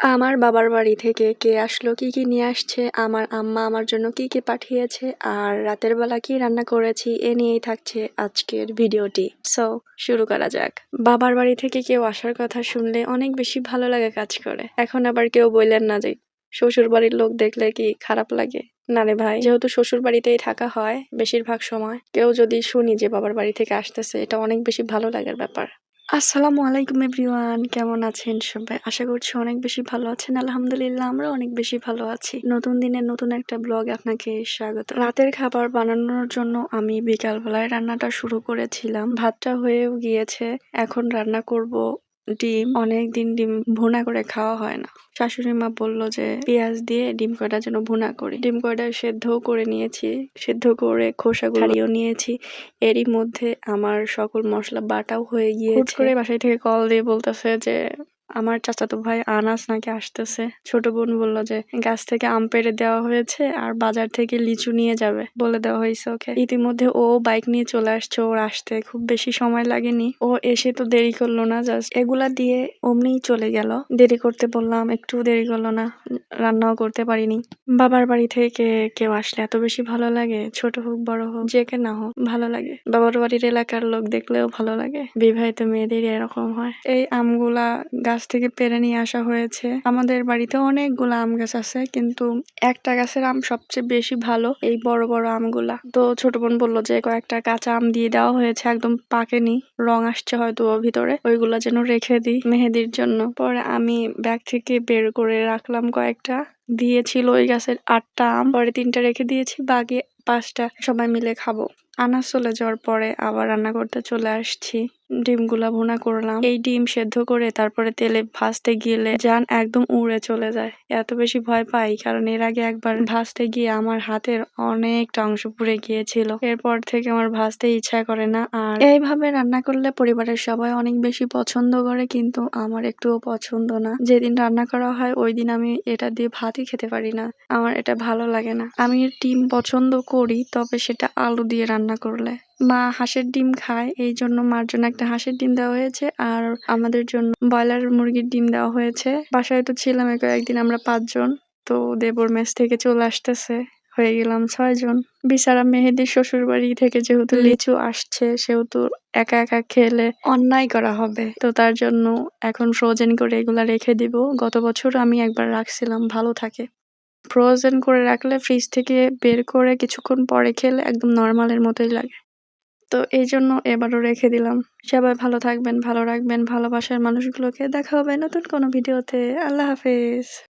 আমার বাবার বাড়ি থেকে কে আসলো, কি কি নিয়ে আসছে, আমার আম্মা আমার জন্য কি কি পাঠিয়েছে, আর রাতের বেলা কি রান্না করেছি, এ নিয়েই থাকছে আজকের ভিডিওটি। সো শুরু করা যাক। বাবার বাড়ি থেকে কেউ আসার কথা শুনলে অনেক বেশি ভালো লাগে কাজ করে। এখন আবার কেউ বললেন না যে, শ্বশুর বাড়ির লোক দেখলে কি খারাপ লাগে? না রে ভাই, যেহেতু শ্বশুর বাড়িতেই থাকা হয়, বেশিরভাগ সময় কেউ যদি শুনি যে বাবার বাড়ি থেকে আসতেছে, এটা অনেক বেশি ভালো লাগার ব্যাপার। আসসালামু আলাইকুম এভরিওয়ান, কেমন আছেন সবাই? আশা করছি অনেক বেশি ভালো আছেন। আলহামদুলিল্লাহ আমরা অনেক বেশি ভালো আছি। নতুন দিনের নতুন একটা ব্লগ আপনাকে স্বাগত। রাতের খাবার বানানোর জন্য আমি বিকালবেলায় রান্নাটা শুরু করেছিলাম। ভাতটা হয়েও গিয়েছে। এখন রান্না করব ডিম। অনেকদিন ডিম ভুনা করে খাওয়া হয় না। শাশুড়ি মা বলল যে পেঁয়াজ দিয়ে ডিম কয়টা যেন ভুনা করি। ডিম কয়টা সেদ্ধও করে নিয়েছি সেদ্ধ করে খোসা ছাড়িয়েও নিয়েছি। এরই মধ্যে আমার সকল মশলা বাটাও হয়ে গিয়েছে। করে বাসায় থেকে কল দিয়ে বলতেছে যে আমার চাচাতো ভাই আনাস নাকি আসতেছে। ছোট বোন বলল যে, গাছ থেকে আম পেড়ে দেওয়া হয়েছে আর বাজার থেকে লিচু নিয়ে যাবে। বলে দেওয়া হয়েছে ওকে। ইতিমধ্যে ও বাইক নিয়ে চলে আসছে ওর আসতে। খুব বেশি সময় লাগেনি। ও এসে তো দেরি করল না, জাস্ট এগুলা দিয়ে অমনিই চলে গেল। দেরি করতে বললাম, একটু দেরি করল না, রান্নাও করতে পারিনি। বাবার বাড়ি থেকে কেউ আসলে এত বেশি ভালো লাগে, ছোট হোক, বড় হোক, যে কে না হোক, ভালো লাগে। বাবার বাড়ির এলাকার লোক দেখলেও ভালো লাগে। বিবাহিত মেয়েদের এরকম হয়। এই আমগুলা গাছ থেকে পেরে নিয়ে আসা হয়েছে। আমাদের বাড়িতে অনেকগুলো আম গাছ আছে, কিন্তু একটা গাছের আম সবচেয়ে বেশি ভালো, এই বড় বড় আমগুলা। তো ছোট বোন বলল যে, কয়েকটা কাঁচা আম দিয়ে দেওয়া হয়েছে, একদম পাকেনি, রং আসছে হয়তো ভিতরে। ওইগুলা যেন রেখে দিই মেহেদির জন্য। পরে আমি ব্যাগ থেকে বের করে রাখলাম কয়েকটা। দিয়েছিল ওই গাছের আটটা আম, পরে তিনটা রেখে দিয়েছি, বাকি পাঁচটা সবাই মিলে খাব। আনাজ চলে যাওয়ার পরে আবার রান্না করতে চলে আসছি। ডিমগুলা ভুনা করলাম। এই ডিম সেদ্ধ করে তারপরে তেলে ভাজতে গেলে যান একদম উড়ে চলে যায়। এত বেশি ভয় পাই, কারণ এর আগে একবার ভাজতে গিয়ে আমার হাতের অনেকটা অংশ পুড়ে গিয়েছিল। এরপর থেকে আমার ভাজতে ইচ্ছা করে না আর এইভাবে রান্না করলে পরিবারের সবাই অনেক বেশি পছন্দ করে, কিন্তু আমার একটুও পছন্দ না। যেদিন রান্না করা হয়, ওই দিন আমি এটা দিয়ে ভাতই খেতে পারি না। আমার এটা ভালো লাগে না। আমি ডিম পছন্দ করি, তবে সেটা আলু দিয়ে রান্না করলে। মা হাঁসের ডিম খায়, এই জন্য মার জন্য একটা হাঁসের ডিম দেওয়া হয়েছে। আর আমাদের জন্য ব্রয়লার মুরগির ডিম দেওয়া হয়েছে। বাসায় তো ছিলাম কয়েকদিন আমরা পাঁচজন, তো দেবর মেস থেকে চলে আসতেছে। হয়ে গেলাম ছয়জন। বিছারা মেহেদির শ্বশুর বাড়ি থেকে যেহেতু লিচু আসছে, সেহেতু একা একা খেলে অন্যায় করা হবে। তো তার জন্য এখন ফ্রোজেন করে এগুলা রেখে দিব। গত বছর আমি একবার রাখছিলাম, ভালো থাকে। ফ্রোজেন করে রাখলে ফ্রিজ থেকে বের করে কিছুক্ষণ পরে খেলে একদম নর্মালের মতোই লাগে। তো এই জন্য এবারও রেখে দিলাম। সবাই ভালো থাকবেন, ভালো রাখবেন, ভালোবাসার মানুষগুলোকে। দেখা হবে নতুন কোনো ভিডিওতে। আল্লাহ হাফেজ।